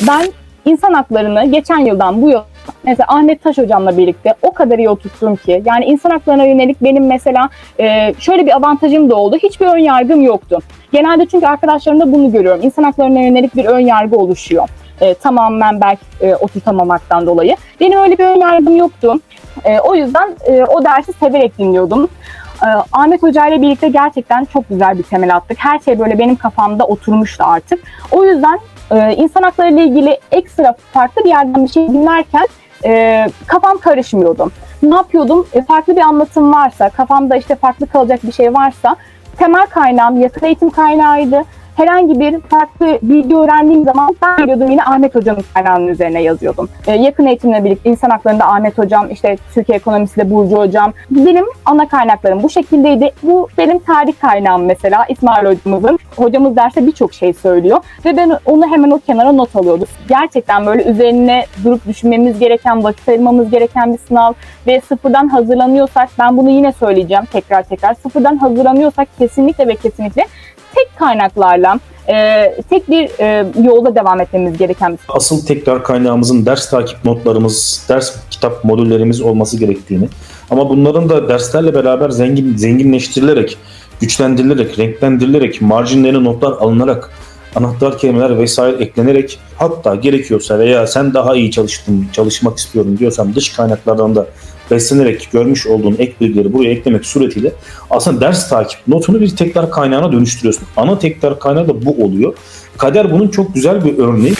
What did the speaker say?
Ben insan haklarını geçen yıldan bu yıl mesela Ahmet Taş hocamla birlikte o kadar iyi oturttum ki yani insan haklarına yönelik benim mesela e, şöyle bir avantajım da oldu. Hiçbir ön yargım yoktu. Genelde çünkü arkadaşlarımda bunu görüyorum. İnsan haklarına yönelik bir ön yargı oluşuyor. E, tamamen belki e, oturtamamaktan dolayı. Benim öyle bir ön yargım yoktu. E, o yüzden e, o dersi severek dinliyordum. E, Ahmet Hoca ile birlikte gerçekten çok güzel bir temel attık. Her şey böyle benim kafamda oturmuştu artık. O yüzden e, insan hakları ile ilgili ekstra farklı bir yerden bir şey dinlerken e, kafam karışmıyordu. Ne yapıyordum? E, farklı bir anlatım varsa, kafamda işte farklı kalacak bir şey varsa temel kaynağım yakın eğitim kaynağıydı. Herhangi bir farklı bilgi öğrendiğim zaman ben geliyordum yine Ahmet Hocam'ın kaynağının üzerine yazıyordum. Ee, yakın eğitimle birlikte insan haklarında Ahmet Hocam, işte Türkiye ekonomisiyle Burcu Hocam. Benim ana kaynaklarım bu şekildeydi. Bu benim tarih kaynağım mesela İsmail Hocamızın. Hocamız derste birçok şey söylüyor ve ben onu hemen o kenara not alıyordum. Gerçekten böyle üzerine durup düşünmemiz gereken, vakit ayırmamız gereken bir sınav ve sıfırdan hazırlanıyorsak ben bunu yine söyleyeceğim tekrar tekrar. Sıfırdan hazırlanıyorsak kesinlikle ve kesinlikle tek kaynaklarla e, tek bir e, yolda devam etmemiz gereken bir asıl tekrar kaynağımızın ders takip notlarımız, ders kitap modüllerimiz olması gerektiğini ama bunların da derslerle beraber zengin zenginleştirilerek, güçlendirilerek, renklendirilerek, marjinlerine notlar alınarak, anahtar kelimeler vesaire eklenerek hatta gerekiyorsa veya sen daha iyi çalıştın, çalışmak istiyorum diyorsan dış kaynaklardan da beslenerek görmüş olduğun ek bilgileri buraya eklemek suretiyle aslında ders takip notunu bir tekrar kaynağına dönüştürüyorsun. Ana tekrar kaynağı da bu oluyor. Kader bunun çok güzel bir örneği.